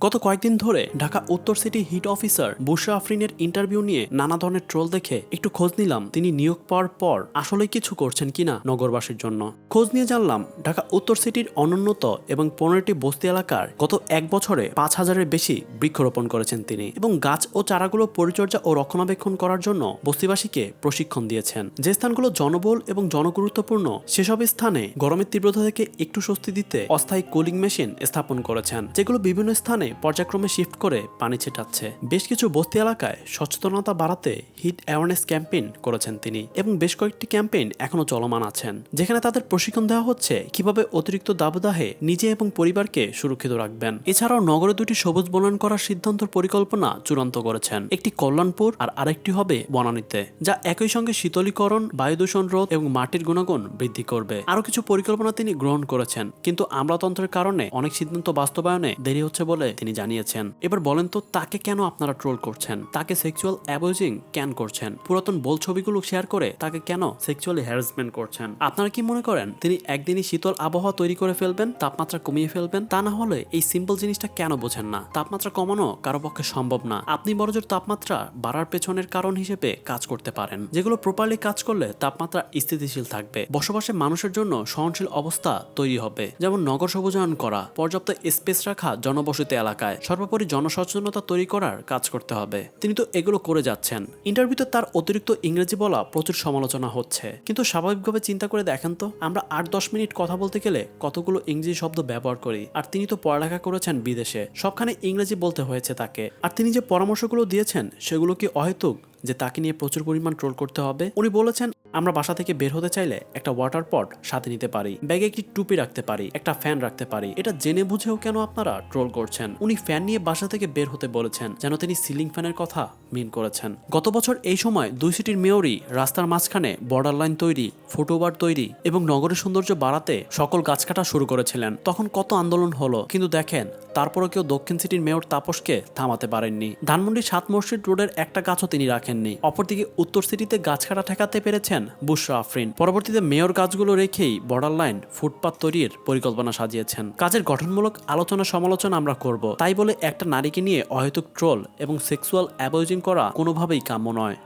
গত কয়েকদিন ধরে ঢাকা উত্তর সিটি হিট অফিসার বুশরা আফরিনের ইন্টারভিউ নিয়ে নানা ধরনের ট্রোল দেখে একটু খোঁজ নিলাম তিনি নিয়োগ পাওয়ার পর আসলে কিছু করছেন কিনা নগরবাসীর জন্য। খোঁজ নিয়ে জানলাম, ঢাকা উত্তর সিটির অনুন্নত এবং পনেরোটি বস্তি এলাকার গত এক বছরে পাঁচ হাজারের বেশি বৃক্ষরোপণ করেছেন তিনি এবং গাছ ও চারাগুলো পরিচর্যা ও রক্ষণাবেক্ষণ করার জন্য বস্তিবাসীকে প্রশিক্ষণ দিয়েছেন। যে স্থানগুলো জনবল এবং জনগুরুত্বপূর্ণ, সেসব স্থানে গরমের তীব্রতা থেকে একটু স্বস্তি দিতে অস্থায়ী কুলিং মেশিন স্থাপন করেছেন, যেগুলো বিভিন্ন স্থানে পর্যায়ক্রমে শিফট করে পানি ছেটাচ্ছে। বেশ কিছু বস্তি এলাকায় সচেতনতা বাড়াতে হিট অ্যাওয়ারনেস ক্যাম্পেইন করেছেন তিনি এবং বেশ কয়েকটি ক্যাম্পেইন এখনও চলমান আছেন, যেখানে তাদের প্রশিক্ষণ দেওয়া হচ্ছে কীভাবে অতিরিক্ত দাবদাহে নিজে এবং পরিবারকে সুরক্ষিত রাখবেন। এছাড়াও নগরে দুটি সবুজ বনায়ন করার সিদ্ধান্তর পরিকল্পনা চূড়ান্ত করেছেন। একটি কল্যাণপুর আর আরেকটি হবে বনানীতে, যা একই সঙ্গে শীতলীকরণ বায়ু দূষণ রোধ এবং মাটির গুণাগুণ বৃদ্ধি করবে। আরও কিছু পরিকল্পনা তিনি গ্রহণ করেছেন, কিন্তু আমলাতন্ত্রের কারণে অনেক সিদ্ধান্ত বাস্তবায়নে দেরি হচ্ছে বলে তিনি জানিয়েছেন। এবার বলেন তো, তাকে কেন আপনারা ট্রোল করছেন? তাকে সেক্সুয়াল অ্যাবুজিং কেন করছেন? পুরাতন বল ছবিগুলো শেয়ার করে তাকে কেন সেক্সুয়ালি হ্যারাসমেন্ট করছেন? আপনারা কি মনে করেন, তিনি একদিনই শীতল আবহাওয়া তৈরি করে ফেলবেন, তাপমাত্রা কমিয়ে ফেলবেন? তা না হলে এই সিম্পল জিনিসটা কেন বোঝেন না? তাপমাত্রা কমানো কারও পক্ষে সম্ভব না। আপনি বড়জোর তাপমাত্রা বাড়ার পেছনের কারণ হিসেবে কাজ করতে পারেন। যেগুলো প্রপারলি কাজ করলে তাপমাত্রা স্থিতিশীল থাকবে। বসবাসে মানুষের জন্য সহনশীল অবস্থা তৈরি হবে। যেমন নগর সবুজায়ন করা, পর্যাপ্ত স্পেস রাখা জনবসতি এলাকায়। সর্বোপরি জনসচেতনতা তৈরি করার কাজ করতে হবে। তিনি তো এগুলো করে যাচ্ছেন। ইন্টারভিউতে তার অতিরিক্ত ইংরেজি বলা প্রচুর সমালোচনা হচ্ছে। কিন্তু স্বাভাবিকভাবে চিন্তা করে দেখেন তো, আমরা আট দশ মিনিট কথা বলতে গেলে কতগুলো ইংরেজি শব্দ ব্যবহার করি। আর তিনি তো পড়ালেখা করেছেন বিদেশে। সবখানে ইংরেজি বলতে হয়েছে তাকে। আর তিনি যে পরামর্শগুলো দিয়েছেন, সেগুলো কি অহেতুক যে তাকে নিয়ে প্রচুর পরিমাণ ট্রোল করতে হবে? উনি বলেছেন আমরা বাসা থেকে বের হতে চাইলে একটা ওয়াটার পট সাথে নিতে পারি ব্যাগে একটি টুপি রাখতে পারি, একটা ফ্যান রাখতে পারি। এটা জেনে বুঝেও কেন আপনারা ট্রোল করছেন? উনি ফ্যান নিয়ে বাসা থেকে বের হতে বলেছেন, যেন তিনি সিলিং ফ্যানের কথা মিন করেছেন। গত বছর এই সময় দুই সিটির মেয়রই রাস্তার মাঝখানে বর্ডার লাইন তৈরি ফুটওভার তৈরি এবং নগরের সৌন্দর্য বাড়াতে সকল গাছ কাটা শুরু করেছিলেন। তখন কত আন্দোলন হলো, কিন্তু দেখেন, তারপরও কেউ দক্ষিণ সিটির মেয়র তাপসকে থামাতে পারেননি। ধানমন্ডি সাত মসজিদ রোডের একটা গাছও তিনি রাখেননি। অপরদিকে উত্তর সিটিতে গাছ কাটা ঠেকাতে পেরেছেন বুশরা আফরিন। পরবর্তীতে মেয়র কাজগুলো রেখেই বর্ডার লাইন ফুটপাত তৈরির পরিকল্পনা সাজিয়েছেন। কাজের গঠনমূলক আলোচনা সমালোচনা আমরা করব। তাই বলে একটা নারীকে নিয়ে অহেতুক ট্রোল এবং সেক্সুয়াল অ্যাবয়জিং করা কোনোভাবেই কাম্য নয়।